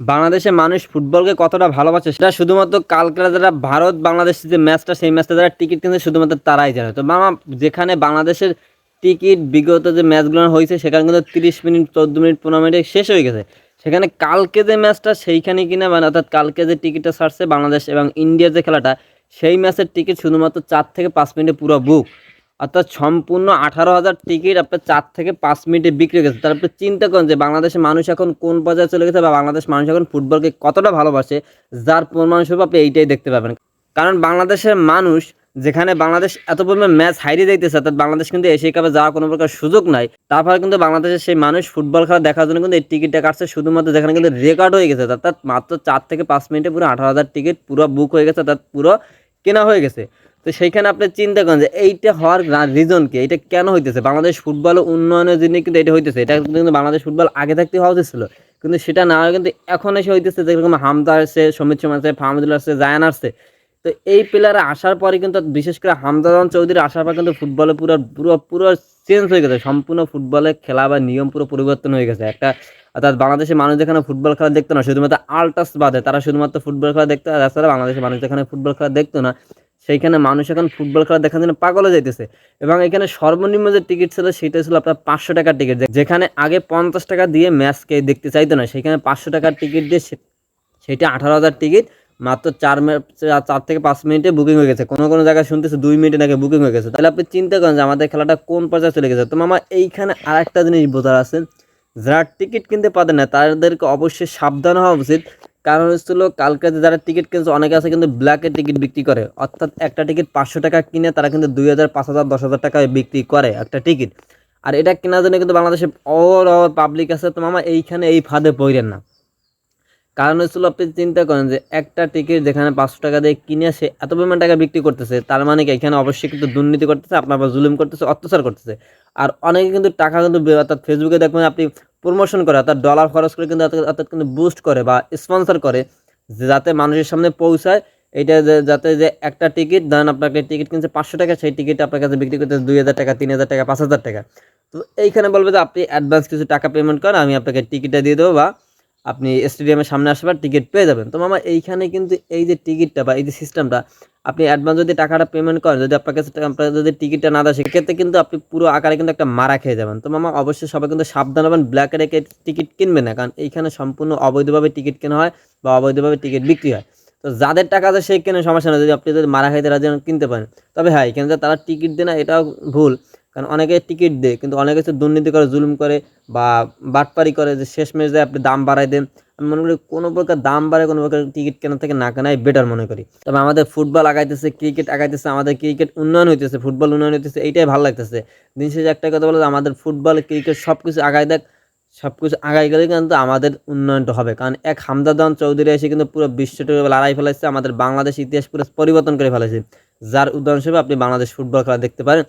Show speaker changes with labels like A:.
A: বাংলাদেশের মানুষ ফুটবলকে কতটা ভালোবাসে সেটা শুধুমাত্র কালকে যারা ভারত বাংলাদেশের যে ম্যাচটা, সেই ম্যাচটা যারা টিকিট কিনছে, শুধুমাত্র তারাই জানে। তো মামা, যেখানে বাংলাদেশের টিকিট বিগত যে ম্যাচগুলো হয়েছে, সেখানে কিন্তু তিরিশ মিনিট, চোদ্দ মিনিট, পনেরো মিনিটে শেষ হয়ে গেছে। সেখানে কালকে যে ম্যাচটা, সেইখানে কিনা মানে অর্থাৎ কালকে যে টিকিটটা ছাড়ছে বাংলাদেশ এবং ইন্ডিয়ার যে খেলাটা, সেই ম্যাচের টিকিট শুধুমাত্র চার থেকে পাঁচ মিনিটে পুরো বুক অর্থাৎ সম্পূর্ণ আঠারো হাজার টিকিট আপনার চার থেকে পাঁচ মিনিটে বিক্রি গেছে। তার আপনি চিন্তা করেন যে বাংলাদেশের মানুষ এখন কোন পর্যায়ে চলে গেছে বা বাংলাদেশ মানুষ এখন ফুটবলকে কতটা ভালোবাসে, যার প্রমাণ স্বরূপ আপনি এইটাই দেখতে পাবেন। কারণ বাংলাদেশের মানুষ যেখানে বাংলাদেশ এত পরিমাণ ম্যাচ হারিয়ে যাইতেছে, অর্থাৎ বাংলাদেশ কিন্তু এশিয়া কাপে যাওয়ার কোনো প্রকার সুযোগ নাই তারপরে কিন্তু বাংলাদেশের সেই মানুষ ফুটবল খেলা দেখার জন্য কিন্তু এই টিকিটটা কাটছে। শুধুমাত্র যেখানে কিন্তু রেকর্ড হয়ে গেছে, অর্থাৎ মাত্র চার থেকে পাঁচ মিনিটে পুরো আঠারো হাজার টিকিট পুরো বুক হয়ে গেছে, অর্থাৎ পুরো কেনা হয়ে গেছে। তো সেইখানে আপনি চিন্তা করেন যে এইটা হওয়ার রিজন কি? এটা কেন হইতেছে? বাংলাদেশ ফুটবল উন্নয়নের জন্য কিন্তু এটা হইতেছে। এটা কিন্তু বাংলাদেশ ফুটবল আগে থাকতে হওয়া উচিত ছিল। কিন্তু সেটা না কিন্তু এখন এসে হইতেছে যেরকম হামদা আসছে সমিত সোম আসছে, ফাহমুদুল আসছে, জায়ান আসছে। তো এই প্লেয়ারে আসার পরে কিন্তু বিশেষ করে হামদাদান চৌধুরী আসার পর কিন্তু ফুটবলে পুরো পুরো পুরো চেঞ্জ হয়ে গেছে। সম্পূর্ণ ফুটবলে খেলা বা নিয়ম পুরো পরিবর্তন হয়ে গেছে। একটা, অর্থাৎ বাংলাদেশের মানুষ যেখানে ফুটবল খেলা দেখতো না, শুধুমাত্র আলটাস বাদে, তারা শুধুমাত্র ফুটবল খেলা দেখতো তাছাড়া বাংলাদেশের মানুষ যেখানে ফুটবল খেলা দেখতো না সেইখানে মানুষ এখন ফুটবল খেলা দেখার জন্য পাগলে যাইতেছে। এবং এখানে সর্বনিম্ন যে টিকিট ছিল, সেটা ছিল আপনার পাঁচশো টাকার টিকিট যেখানে আগে পঞ্চাশ টাকা দিয়ে ম্যাচকে দেখতে চাইতো না সেখানে পাঁচশো টাকার টিকিট দিয়ে সেটা আঠারো হাজার টিকিট মাত্র চার মে- চা- চার থেকে পাঁচ মিনিটে বুকিং হয়ে গেছে। কোনো কোনো জায়গায় শুনতেছে দুই মিনিটে নাকি বুকিং হয়ে গেছে। তাহলে আপনি চিন্তা করেন যে আমাদের খেলাটা কোন পর্যায়ে চলে গেছে। তো মামা, এইখানে আর একটা জিনিস বোঝার আছে। যারা টিকিট কিনতে পারে না, তাদেরকে অবশ্যই সাবধান হওয়া উচিত। কারণ হচ্ছিল কালকে যারা টিকিট কিনছে, অনেকে আছে কিন্তু ব্ল্যাকে টিকিট বিক্রি করে। অর্থাৎ একটা টিকিট পাঁচশো টাকা কিনে তারা কিন্তু দুই হাজার, পাঁচ হাজার, দশ হাজার টাকায় বিক্রি করে একটা টিকিট আর এটা কেনার জন্য কিন্তু বাংলাদেশে অর পাবলিক আছে, তো মামা এইখানে এই ফাঁদে পড়েন না। কারণ হচ্ছিল আপনি চিন্তা করেন যে একটা টিকিট যেখানে পাঁচশো টাকা দিয়ে কিনে সে এত পরিমাণ টাকা বিক্রি করতেছে, তার মানে কি এখানে অবশ্যই কিন্তু দুর্নীতি করতেছে, আপনার জুলুম করতেছে, অত্যাচার করতেছে। আর অনেকে কিন্তু টাকা কিন্তু অর্থাৎ ফেসবুকে দেখবেন আপনি প্রমোশন করে তার ডলার খরচ করে কিন্তু অর্থাৎ কিন্তু বুস্ট করে বা স্পন্সর করে যাতে মানুষের সামনে পৌঁছায়, এটা যাতে যে একটা টিকিট দেন আপনাকে টিকিট কিনছে পাঁচশো টাকা, সেই টিকিট আপনার কাছে বিক্রি করতে দুই হাজার টাকা, তিন হাজার টাকা, পাঁচ হাজার টাকা। তো এইখানে বলবে যে আপনি অ্যাডভান্স কিছু টাকা পেমেন্ট করেন, আমি আপনাকে টিকিটটা দিয়ে দেবো বা আপনি স্টেডিয়ামের সামনে আসবার টিকিট পেয়ে যাবেন। তো মামা, এইখানে কিন্তু এই যে টিকিটটা বা এই যে সিস্টেমটা আপনি অ্যাডভান্স যদি টাকাটা পেমেন্ট করেন, যদি আপনার কাছে আপনার যদি টিকিটটা না দেয়, সেক্ষেত্রে কিন্তু আপনি পুরো আকারে কিন্তু একটা মারা খেয়ে যাবেন। তো মামা, অবশ্যই সবাই কিন্তু সাবধান হবেন ব্ল্যাকে রেখে টিকিট কিনবেন না, কারণ এইখানে সম্পূর্ণ অবৈধভাবে টিকিট কেনা হয় বা অবৈধভাবে টিকিট বিক্রি হয়। তো যাদের টাকা আছে, সেই কেনে সমস্যা নেই। যদি আপনি যদি মারা খাইতে রাজি কিনতে পারেন। তবে হ্যাঁ এখানে তারা টিকিট দেয় না, এটাও ভুল। কারণ অনেকে টিকিট দেয়, কিন্তু অনেকে হচ্ছে দুর্নীতি করে, জুলুম করে বা বাটপারি করে যে শেষ মেশ দেয় আপনি দাম বাড়াই দেন। আমি মনে করি কোনো প্রকার দাম বাড়ে কোনো প্রকার টিকিট কেনা থেকে না কেনাই বেটার মনে করি। তবে আমাদের ফুটবল আগাইতেছে ক্রিকেট আগাইতেছে, আমাদের ক্রিকেট উন্নয়ন হইতেছে ফুটবল উন্নয়ন হইতেছে, এইটাই ভালো লাগতেছে। দিন শেষে একটা কথা বলে আমাদের ফুটবল ক্রিকেট সব কিছু আগাই দেখ সব কিছু আগাই গেলে কিন্তু আমাদের উন্নয়নটা হবে। কারণ এক হামদাদান চৌধুরী এসে কিন্তু পুরো বিশ্বটা লড়াই ফেলাইছে, আমাদের বাংলাদেশ ইতিহাস পুরো পরিবর্তন করে ফেলেছে যার উদাহরণ হিসেবে আপনি বাংলাদেশ ফুটবল খেলা দেখতে পারেন।